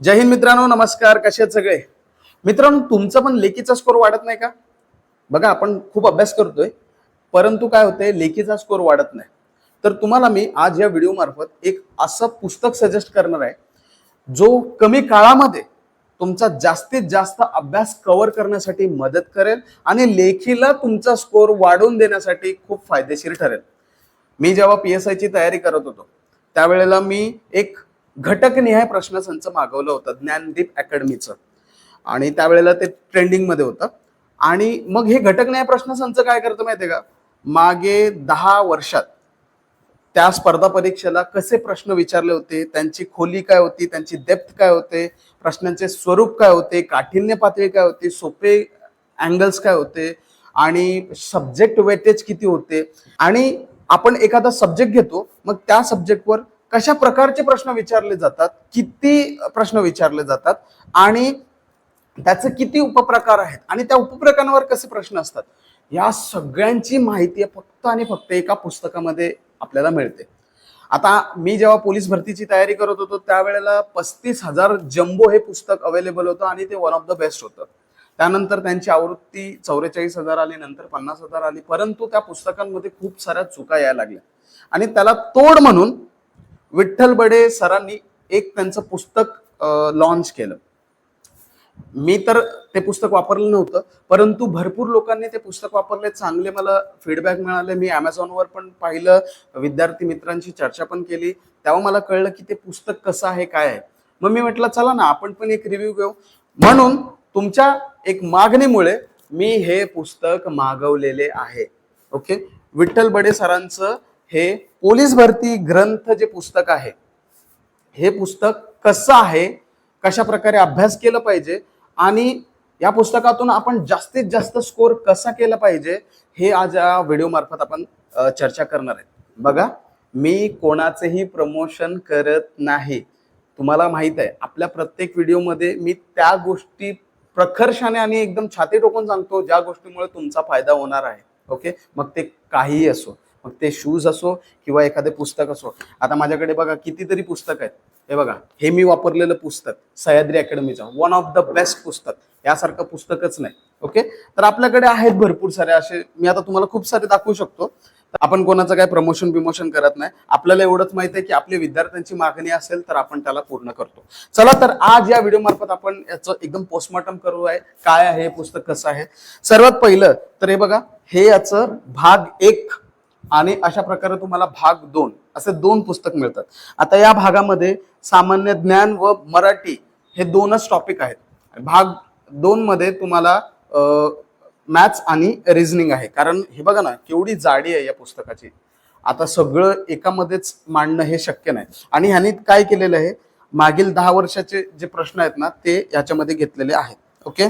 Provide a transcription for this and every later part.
जय हिंद मित्रांनो नमस्कार कसे आहेत सगळे? मित्रांनो तुमचा पण लेखीचा स्कोर वाढत नाही का? बघा आपण खूप अभ्यास करतोय परंतु काय होतंय लेखीचा स्कोर वाढत नाही. तर तुम्हाला मी आज या व्हिडिओ मार्फत एक असं पुस्तक सजेस्ट करणार आहे जो कमी काळामध्ये तुमचा जास्तीत जास्त अभ्यास कव्हर करण्यासाठी मदत करेल आणि लेखीला तुमचा स्कोर वाढवून देण्यासाठी खूप फायदेशीर ठरेल. मी जेव्हा पी एस आयची तयारी करत होतो त्यावेळेला मी एक घटकनिहाय प्रश्नसंच मागवलं होतं ज्ञानदीप अकॅडमीचं. आणि त्यावेळेला ते ट्रेंडिंगमध्ये होतं. आणि मग हे घटकनिहाय प्रश्नसंच काय करतं माहितीये का? मागे दहा वर्षात त्या स्पर्धा परीक्षेला कसे प्रश्न विचारले होते त्यांची खोली काय होती त्यांची डेप्थ काय होते प्रश्नांचे स्वरूप काय होते काठिण्य पातळी काय होती सोपे अँगल्स काय होते आणि सब्जेक्ट वेटेज किती होते. आणि आपण एखादा सब्जेक्ट घेतो मग त्या सब्जेक्टवर कशा प्रकारचे प्रश्न विचारले जातात किती प्रश्न विचारले जातात आणि त्याचे किती उपप्रकार आहेत आणि त्या उपप्रकारांवर कसे प्रश्न असतात या सगळ्यांची माहिती फक्त आणि फक्त एका पुस्तकामध्ये आपल्याला मिळते. आता मी जेव्हा पोलीस भरतीची तयारी करत होतो त्यावेळेला पस्तीस हजार जम्बो हे पुस्तक अवेलेबल होतं आणि ते वन ऑफ द बेस्ट होतं. त्यानंतर त्यांची आवृत्ती चौवेचाळीस हजार आली नंतर पन्नास हजार आली परंतु त्या पुस्तकांमध्ये खूप साऱ्या चुका यायला लागल्या. आणि त्याला तोड म्हणून विठ्ठल बडे सरांनी एक त्यांचं पुस्तक लॉन्च केलं. मी तर ते पुस्तक वापरलं नव्हतं परंतु भरपूर लोकांनी ते पुस्तक वापरले. चांगले मला फीडबॅक मिळाले. मी अमेझॉनवर पण पाहिलं विद्यार्थी मित्रांशी चर्चा पण केली. तेव्हा मला कळलं की ते पुस्तक कसं आहे काय आहे. मग मी म्हटलं चला ना आपण पण एक रिव्ह्यू घेऊ. म्हणून तुमच्या एक मागणीमुळे मी हे पुस्तक मागवलेले आहे. ओके विठ्ठल बडे सरांचं हे पोलीस भरती ग्रंथ जे पुस्तक आहे हे पुस्तक कसं आहे कशा प्रकारे अभ्यास केला पाहिजे आणि या पुस्तकातून आपण जास्तीत जास्त स्कोर कसा केला पाहिजे हे आज या व्हिडिओ मार्फत आपण चर्चा करणार आहे बघा मी कोणाचेही प्रमोशन करत नाही. तुम्हाला माहीत आहे आपल्या प्रत्येक व्हिडिओमध्ये मी त्या गोष्टी प्रखर्षाने आणि एकदम छाती टोकून सांगतो ज्या गोष्टीमुळे तुमचा फायदा होणार आहे. ओके? मग ते काहीही असो. मग ते शूज असो किंवा एखादे पुस्तक असो. आता माझ्याकडे बघा कितीतरी पुस्तक आहेत. हे बघा हे मी वापरलेलं पुस्तक सह्याद्री अकॅडमीचं वन ऑफ द बेस्ट पुस्तक. यासारखं पुस्तकच नाही ओके तर आपल्याकडे आहेत भरपूर सारे असे मी आता तुम्हाला खूप सारे दाखवू शकतो. आपण कोणाचं काय प्रमोशन बिमोशन करत नाही. आपल्याला एवढंच माहीत आहे की आपल्या विद्यार्थ्यांची मागणी असेल तर आपण त्याला पूर्ण करतो. चला तर आज या व्हिडिओ मार्फत आपण याचं एकदम पोस्टमॉर्टम करू आहे. काय आहे हे पुस्तक कसं आहे? सर्वात पहिलं तर हे बघा हे याचं भाग एक. आणि अशा प्रकारे तुम्हाला भाग दोन असे दोन पुस्तक मिळतात. आता या भागामध्ये सामान्य ज्ञान व मराठी हे दोनच टॉपिक आहेत. भाग दोन मध्ये तुम्हाला मॅथ्स आणि रिझनिंग आहे. कारण हे बघा ना केवढी जाडी आहे या पुस्तकाची. आता सगळं एकामध्येच मांडणं हे शक्य नाही. आणि ह्यांनी काय केलेलं आहे? मागील दहा वर्षाचे जे प्रश्न आहेत ना ते याच्यामध्ये घेतलेले आहेत. ओके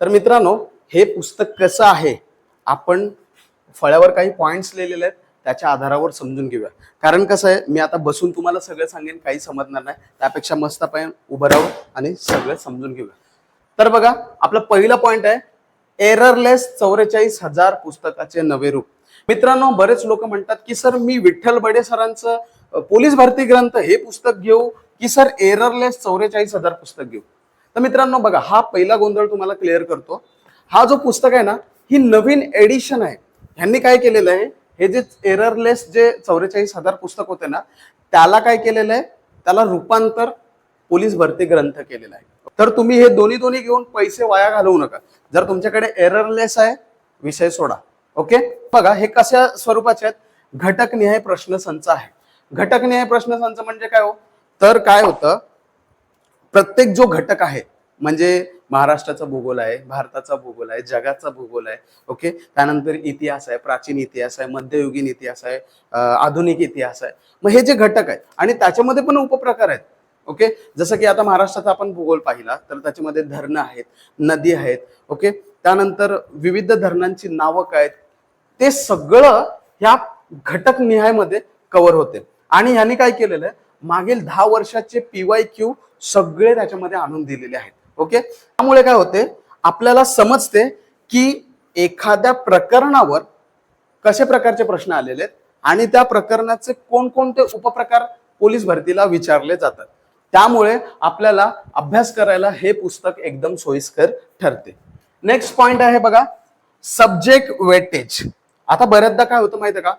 तर मित्रांनो हे पुस्तक कसं आहे? आपण फळ्यावर काही पॉईंट्स लिहिलेले आहेत त्याच्या आधारावर समजून घेऊया. कारण कसं आहे मी आता बसून तुम्हाला सगळं सांगेन काही समजणार नाही. त्यापेक्षा मस्त आपण उभं राहू आणि सगळं समजून घेऊया. तर बघा आपला पहिला पॉईंट आहे एररलेस चौवेचाळीस हजार पुस्तकाचे नवे रूप. मित्रांनो बरेच लोक म्हणतात की सर मी विठ्ठल बडे सरांचं पोलीस भरती ग्रंथ हे पुस्तक घेऊ की सर एररलेस चौवेचाळीस हजार पुस्तक घेऊ? तर मित्रांनो बघा हा पहिला गोंधळ तुम्हाला क्लिअर करतो. हा जो पुस्तक आहे ना ही नवीन एडिशन आहे. ह्यांनी काय केलेलं आहे? हे जे एररलेस जे चौवेचाळीस हजार पुस्तक होते ना त्याला काय केलेलं आहे? त्याला रूपांतर पोलीस भरती ग्रंथ केलेला आहे. तर तुम्ही हे दोन्ही दोन्ही घेऊन पैसे वाया घालवू नका. जर तुमच्याकडे एररलेस आहे विषय सोडा. ओके? बघा हे कशा स्वरूपाचे आहेत? घटकनिहाय प्रश्नसंच आहे. घटकनिहाय प्रश्नसंच म्हणजे काय हो? तर काय होतं? प्रत्येक जो घटक आहे म्हणजे महाराष्ट्राचा भूगोल आहे भारताचा भूगोल आहे जगाचा भूगोल आहे ओके? त्यानंतर इतिहास आहे प्राचीन इतिहास आहे मध्ययुगीन इतिहास आहे आधुनिक इतिहास आहे. मग हे जे घटक आहेत आणि त्याच्यामध्ये पण उपप्रकार आहेत ओके? जसं की आता महाराष्ट्राचा आपण भूगोल पाहिला तर त्याच्यामध्ये धरणं आहेत नदी आहेत ओके? त्यानंतर विविध धरणांची नावं काय आहेत? ते सगळं ह्या घटक निहायमध्ये कव्हर होते. आणि ह्यांनी काय केलेलं आहे? मागील दहा वर्षाचे पीवाय क्यू सगळे त्याच्यामध्ये आणून दिलेले आहेत. ओके? त्यामुळे काय होते? आपल्याला समजते की एखाद्या प्रकरणावर कशा प्रकारचे प्रश्न आलेले आहेत आणि त्या प्रकरणाचे कोणकोणते उपप्रकार पोलीस भरतीला विचारले जातात. त्यामुळे आपल्याला अभ्यास करायला हे पुस्तक एकदम सोयीस्कर ठरते. नेक्स्ट पॉइंट आहे बघा सब्जेक्ट वेटेज आता बऱ्याचदा काय होतं माहिती का?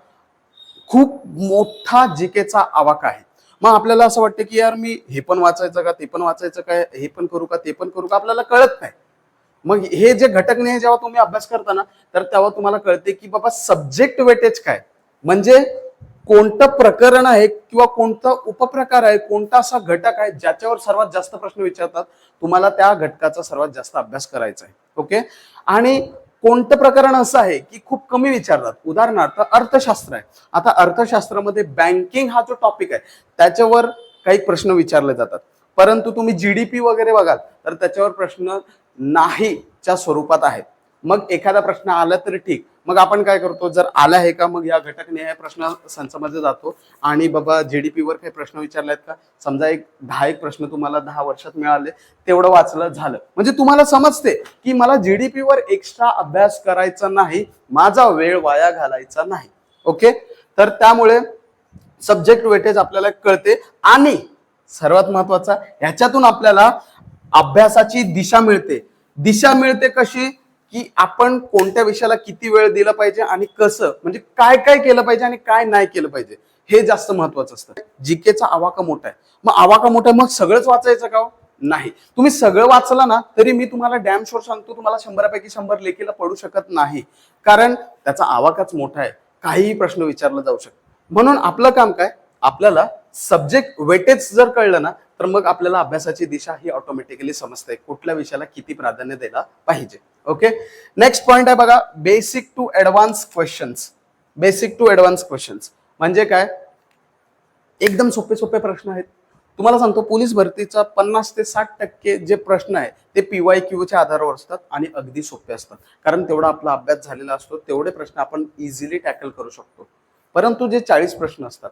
खूप मोठा जिकेचा आवाका आहे. मग आपल्याला असं वाटतं की यार मी हे पण वाचायचं का ते पण वाचायचं काय हे पण करू का ते पण करू का? आपल्याला कळत नाही. मग हे जे घटक नाही जेव्हा तुम्ही अभ्यास करता ना तर तेव्हा तुम्हाला कळते की बाबा सब्जेक्ट वेटेज काय? म्हणजे कोणतं प्रकरण आहे किंवा कोणता उपप्रकार आहे कोणता असा घटक आहे ज्याच्यावर सर्वात जास्त प्रश्न विचारतात तुम्हाला त्या घटकाचा सर्वात जास्त अभ्यास करायचा आहे. ओके आणि कोणतं प्रकरण असं आहे की खूप कमी विचारतात? उदाहरणार्थ अर्थशास्त्र आहे. आता अर्थशास्त्रामध्ये बँकिंग हा जो टॉपिक आहे त्याच्यावर काही प्रश्न विचारले जातात. परंतु तुम्ही जी डी पी वगैरे बघाल तर त्याच्यावर प्रश्न नाहीच्या स्वरूपात आहेत. मग एखादा प्रश्न आला तरी ठीक. मग आपण काय करतो? जर आला आहे का? मग या घटक न्याय प्रश्न संचामध्ये जातो. आणि बाबा जीडीपी वर काही प्रश्न विचारले आहेत का? समजा एक दहा एक प्रश्न तुम्हाला दहा वर्षात मिळाले तेवढं वाचलं झालं. म्हणजे तुम्हाला समजते की मला जीडीपी वर एक्स्ट्रा अभ्यास करायचा नाही माझा वेळ वाया घालायचा नाही. ओके तर त्यामुळे सब्जेक्ट वेटेज आपल्याला कळते. आणि सर्वात महत्त्वाचा ह्याच्यातून आपल्याला अभ्यासाची दिशा मिळते. दिशा मिळते कशी? की आपण कोणत्या विषयाला किती वेळ दिला पाहिजे आणि कसं? म्हणजे काय काय केलं पाहिजे आणि काय नाही केलं पाहिजे? हे जास्त महत्वाचं असतं. जीकेचा आवाका मोठा आहे. मग आवाका मोठा आहे मग सगळंच वाचायचं का हो? नाही. तुम्ही सगळं वाचलं ना तरी मी तुम्हाला डॅम शोर सांगतो तुम्हाला शंभरापैकी शंभर लेखीला पडू शकत नाही. कारण त्याचा आवाकाच मोठा आहे. काहीही प्रश्न विचारला जाऊ शकतो. म्हणून आपलं काम काय? आपल्याला सब्जेक्ट वेटेज जर कळलं ना तर मग आपल्याला अभ्यासाची दिशा ही ऑटोमॅटिकली समजते. कुठल्या विषयाला किती प्राधान्य द्यायला पाहिजे? ओके नेक्स्ट पॉइंट आहे बघा basic to advance questions basic to advance questions म्हणजे काय? एकदम सोपे सोपे प्रश्न आहेत. तुम्हाला सांगतो पोलीस भरतीचा पन्नास ते साठ टक्के जे प्रश्न आहे ते पीवाय क्यूच्या आधारावर असतात आणि अगदी सोपे असतात. कारण तेवढा आपला अभ्यास झालेला असतो तेवढे प्रश्न आपण इझिली टॅकल करू शकतो. परंतु जे चाळीस प्रश्न असतात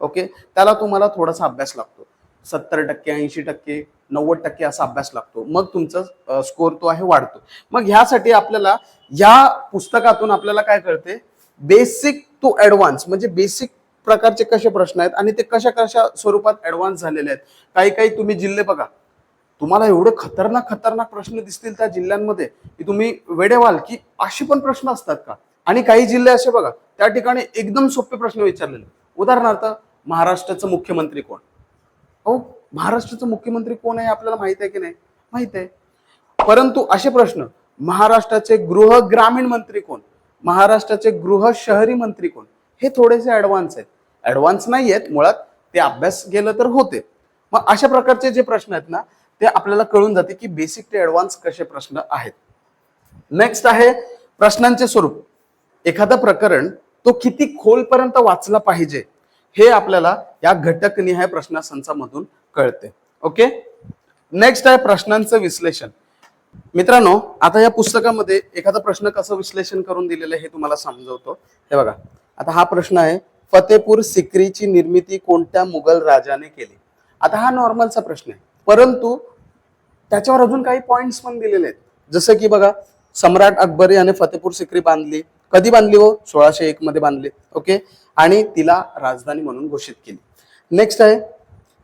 ओके त्याला तुम्हाला थोडासा अभ्यास लागतो. सत्तर टक्के ऐंशी टक्के नव्वद टक्के असा अभ्यास लागतो. मग तुमचा स्कोर तो आहे वाढतो. मग ह्यासाठी आपल्याला या पुस्तकातून आपल्याला काय कळते? बेसिक टू ऍडव्हान्स म्हणजे बेसिक प्रकारचे कसे प्रश्न आहेत आणि ते कशा कशा स्वरूपात ऍडव्हान्स झालेले आहेत? काही काही तुम्ही जिल्हे बघा. तुम्हाला एवढे खतरनाक खतरनाक प्रश्न दिसतील त्या जिल्ह्यांमध्ये की तुम्ही वेडे व्हाल की असे पण प्रश्न असतात का? आणि काही जिल्हे असे बघा त्या ठिकाणी एकदम सोपे प्रश्न विचारलेले उदाहरणार्थ महाराष्ट्राचं मुख्यमंत्री कोण? अहो महाराष्ट्राचं मुख्यमंत्री कोण आहे आपल्याला माहीत आहे की नाही? माहीत आहे. परंतु असे प्रश्न महाराष्ट्राचे गृह ग्रामीण मंत्री कोण? महाराष्ट्राचे गृह शहरी मंत्री कोण? हे थोडेसे ऍडव्हान्स आहेत. ऍडव्हान्स नाही आहेत मुळात ते अभ्यास केलं तर होते. मग अशा प्रकारचे जे प्रश्न आहेत ना ते आपल्याला कळून जाते की बेसिक ते ऍडव्हान्स कसे प्रश्न आहेत. नेक्स्ट आहे प्रश्नांचे स्वरूप. एखादं प्रकरण तो किती खोलपर्यंत वाचला पाहिजे? हे आपल्याला या घटकनिहाय प्रश्नसंचामधून कळते. ओके नेक्स्ट आहे प्रश्नांचं विश्लेषण. मित्रांनो आता या पुस्तकामध्ये एखादा प्रश्न कसं विश्लेषण करून दिलेलं आहे हे तुम्हाला समजवतो. हे बघा आता हा प्रश्न आहे फतेपूर सिक्रीची निर्मिती कोणत्या मुघल राजाने केली? आता हा नॉर्मलचा प्रश्न आहे. परंतु त्याच्यावर अजून काही पॉइंट्स पण दिलेले आहेत. जसं की बघा सम्राट अकबर याने फतेपूर सिक्री बांधली. कधी बांधली हो? सोळाशे एक मध्ये बांधली. ओके आणि तिला राजधानी म्हणून घोषित केली. नेक्स्ट आहे.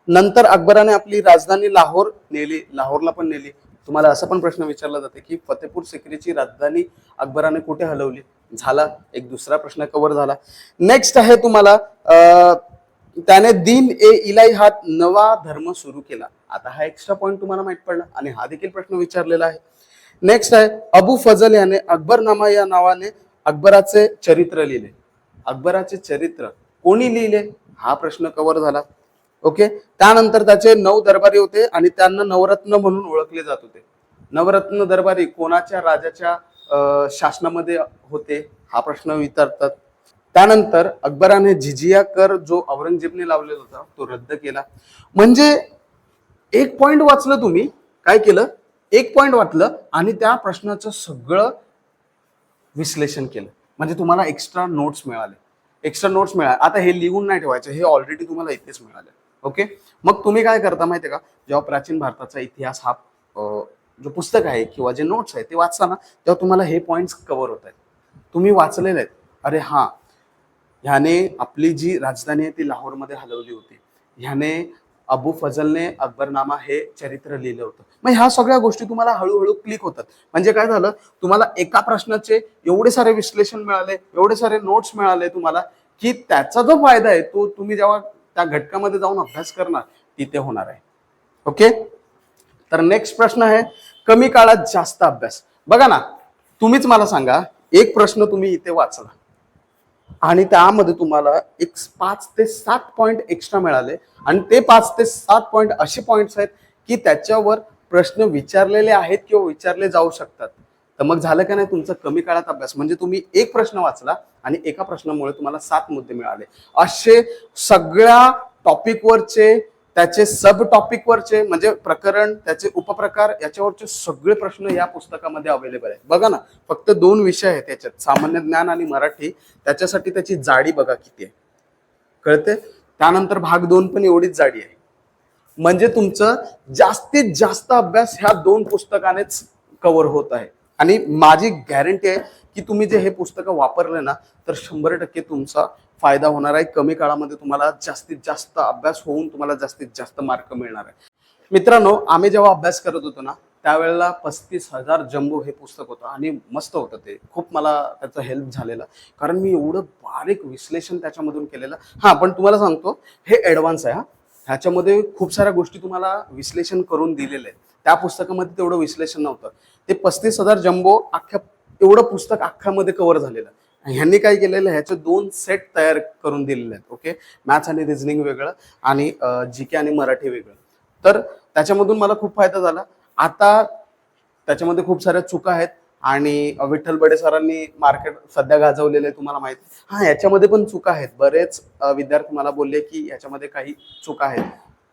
नंतर अकबराने आपली राजधानी लाहोर नेली. लाहोरला पण नेली. तुम्हाला असा पण प्रश्न विचारला जाते की फतेपूर सिक्रीची राजधानी अकबराने कुठे हलवली? झाला. एक दुसरा प्रश्न कव्हर झाला. नेक्स्ट आहे तुम्हाला त्याने दिन ए इलाई हा नवा धर्म सुरू केला. आता हा एक्स्ट्रा पॉईंट तुम्हाला माहीत पडला आणि हा देखील प्रश्न विचारलेला आहे. नेक्स्ट आहे. अबू फजल याने अकबरनामा या नावाने अकबराचे चरित्र लिहिले. अकबराचे चरित्र कोणी लिहिले? हा प्रश्न कव्हर झाला. ओके त्यानंतर त्याचे नऊ दरबारी होते आणि त्यांना नवरत्न म्हणून ओळखले जात होते. नवरत्न दरबारी कोणाच्या राजाच्या अं, शासनामध्ये होते? हा प्रश्न विचारतात. त्यानंतर अकबराने जिजिया कर जो औरंगजेबने लावलेला होता तो रद्द केला. म्हणजे एक पॉइंट वाचलं तुम्ही. काय केलं? एक पॉइंट वाचलं आणि त्या प्रश्नाचं सगळं विश्लेषण केलं. म्हणजे तुम्हाला एक्स्ट्रा नोट्स मिळाले. एक्स्ट्रा नोट्स मिळाले. आता हे लिहून नाही ठेवायचं. हे ऑलरेडी तुम्हाला इथेच मिळाले. ओके मग तुम्ही काय करता माहितीये का? जेव्हा प्राचीन भारताचा इतिहास हा जो पुस्तक आहे किंवा जे नोट्स आहे ते वाचताना तेव्हा तुम्हाला हे पॉईंट्स कव्हर होत आहेत. तुम्ही वाचलेले आहेत. अरे हा. ह्याने आपली जी राजधानी आहे ती लाहोरमध्ये हलवली होती. ह्याने अबू फजलने अकबरनामा हे चरित्र लिहिलं होतं. मग ह्या सगळ्या गोष्टी तुम्हाला हळूहळू क्लिक होतात. म्हणजे काय झालं? तुम्हाला एका प्रश्नाचे एवढे सारे विश्लेषण मिळाले एवढे सारे नोट्स मिळाले तुम्हाला की त्याचा जो फायदा आहे तो तुम्ही जेव्हा त्या घटकामध्ये जाऊन अभ्यास करणार तिथे होणार आहे. ओके तर नेक्स्ट प्रश्न आहे कमी काळात जास्त अभ्यास. बघा ना तुम्हीच मला सांगा एक प्रश्न तुम्ही इथे वाचला. आणि त्यामध्ये तुम्हाला एक पाच ते सात पॉईंट एक्स्ट्रा मिळाले. आणि ते पाच ते सात पॉईंट असे पॉईंट्स आहेत की त्याच्यावर प्रश्न विचारलेले आहेत किंवा विचारले जाऊ शकतात. तर मग झालं का नाही तुमचा कमी काळात अभ्यास? म्हणजे तुम्ही एक प्रश्न वाचला आणि एका प्रश्नामुळे तुम्हाला सात मुद्दे मिळाले. असे सगळ्या टॉपिकवरचे त्याचे सब टॉपिकवरचे म्हणजे प्रकरण त्याचे उपप्रकार याच्यावरचे सगळे प्रश्न या पुस्तकामध्ये अवेलेबल आहेत. बघा ना फक्त दोन विषय आहेत त्याच्यात सामान्य ज्ञान आणि मराठी. त्याच्यासाठी त्याची जाडी बघा किती आहे. कळते त्यानंतर भाग दोन पण एवढीच जाडी आहे. म्हणजे तुमचं जास्तीत जास्त अभ्यास ह्या दोन पुस्तकानेच कव्हर होत आहे. आणि माझी गॅरंटी आहे की तुम्ही जे हे पुस्तकं वापरले ना तर शंभर टक्के तुमचा फायदा होणार आहे. कमी काळामध्ये तुम्हाला जास्तीत जास्त अभ्यास होऊन तुम्हाला जास्तीत जास्त मार्क मिळणार आहे. मित्रांनो आम्ही जेव्हा अभ्यास करत होतो ना त्यावेळेला पस्तीस हजार जम्बो हे पुस्तक होतं आणि मस्त होतं ते. खूप मला त्याचं हेल्प झालेलं. कारण मी एवढं बारीक विश्लेषण त्याच्यामधून केलेलं. हां पण तुम्हाला सांगतो हे ॲडव्हान्स आहे हा. ह्याच्यामध्ये खूप साऱ्या गोष्टी तुम्हाला विश्लेषण करून दिलेले आहेत. त्या पुस्तकामध्ये तेवढं विश्लेषण नव्हतं. ते पस्तीस हजार जम्बो अख्ख्या एवढं पुस्तक अख्ख्यामध्ये कव्हर झालेलं. ह्यांनी काय केलेलं ह्याचे दोन सेट तयार करून दिलेले आहेत ओके मॅथ्स आणि रिझनिंग वेगळं आणि जी के आणि मराठी वेगळं. तर त्याच्यामधून मला खूप फायदा झाला. आता त्याच्यामध्ये खूप साऱ्या चुका आहेत आणि विठ्ठल बडे सरांनी मार्केट सध्या गाजवलेलं आहे तुम्हाला माहिती हां हा याच्यामध्ये पण चुका आहेत. बरेच विद्यार्थी मला बोलले की याच्यामध्ये काही चुका आहेत.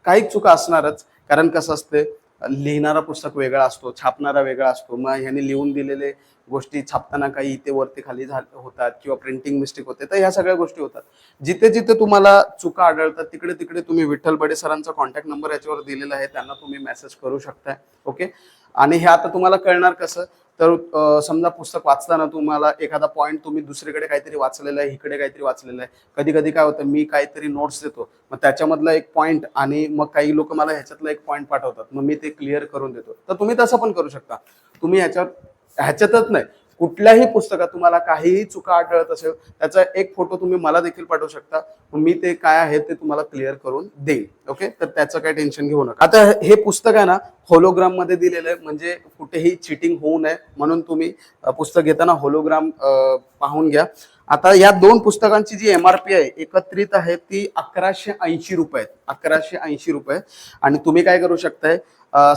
काही चुका असणारच कारण कसं असते लिहिणारा पुस्तक वेगळा असतो छापणारा वेगळा असतो. मग ह्याने लिहून दिलेले गोष्टी छापताना काही इथे वरती खाली होतात किंवा प्रिंटिंग मिस्टेक होते. तर ह्या सगळ्या गोष्टी होतात. जिथे जिथे तुम्हाला चुका आढळतात तिकडे तिकडे तुम्ही विठ्ठल बडे सरांचा कॉन्टॅक्ट नंबर याच्यावर दिलेला आहे. त्यांना तुम्ही मेसेज करू शकताय. ओके आणि हे आता तुम्हाला कळणार कसं? तर समजा पुस्तक वाचताना तुम्हाला एखादा पॉईंट तुम्ही दुसरीकडे काहीतरी वाचलेला आहे इकडे काहीतरी वाचलेलं आहे. कधी कधी काय होतं मी काहीतरी नोट्स देतो. मग त्याच्यामधला एक पॉईंट आणि मग काही लोक मला ह्याच्यातला एक पॉईंट पाठवतात. मग मी ते क्लिअर करून देतो. तर तुम्ही तसं पण करू शकता. तुम्ही ह्याच्यावर ह्याच्यातच नाही. कुठल्याही पुस्तकात तुम्हाला काहीही चुका आढळत असेल त्याचा एक फोटो तुम्ही मला देखील पाठवू शकता. मी ते काय आहे ते तुम्हाला क्लिअर करून देईन. ओके तर त्याचं काय टेन्शन घेऊ नका. आता हे पुस्तक आहे ना होलोग्राममध्ये दिलेलं आहे. म्हणजे कुठेही चिटिंग होऊ नये म्हणून तुम्ही पुस्तक घेताना होलोग्राम पाहून घ्या. आता या दोन पुस्तकांची जी एम आर पी आहे एकत्रित आहे ती अकराशे ऐंशी रुपये अकराशे ऐंशी रुपये. आणि तुम्ही काय करू शकताय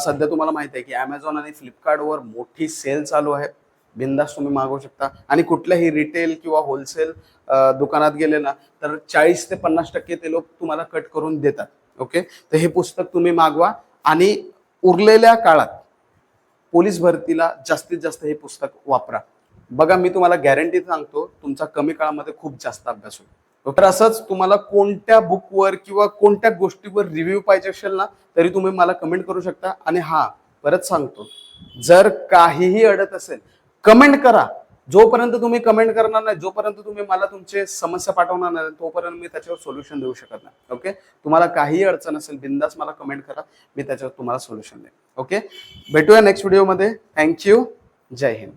सध्या तुम्हाला माहिती आहे की अमेझॉन आणि फ्लिपकार्टवर मोठी सेल चालू आहे. बिंदास तुम्ही मागवू शकता. आणि कुठल्याही रिटेल किंवा होलसेल दुकानात गेले ना तर चाळीस ते पन्नास टक्के ते लोक तुम्हाला कट करून देतात. ओके तर हे पुस्तक तुम्ही मागवा. आणि उरलेल्या काळात पोलीस भरतीला जास्तीत जास्त हे पुस्तक वापरा. बघा मी तुम्हाला गॅरंटी सांगतो तुमचा कमी काळामध्ये खूप जास्त अभ्यास होईल. तर असंच तुम्हाला कोणत्या बुकवर किंवा कोणत्या गोष्टीवर रिव्ह्यू पाहिजे असेल ना तरी तुम्ही मला कमेंट करू शकता. आणि हा परत सांगतो जर काहीही अडत असेल कमेंट करा. जोपर्यंत तुम्ही कमेंट करणार नाही जोपर्यंत तुम्ही मला तुमचे समस्या पाठवणार नाही तोपर्यंत मी त्याच्यावर सोल्युशन देऊ शकत नाही. ओके तुम्हाला काहीही अडचण असेल बिंदास मला कमेंट करा. मी त्याच्यावर तुम्हाला सोल्युशन देईन. ओके भेटूया नेक्स्ट व्हिडिओमध्ये थँक्यू जय हिंद.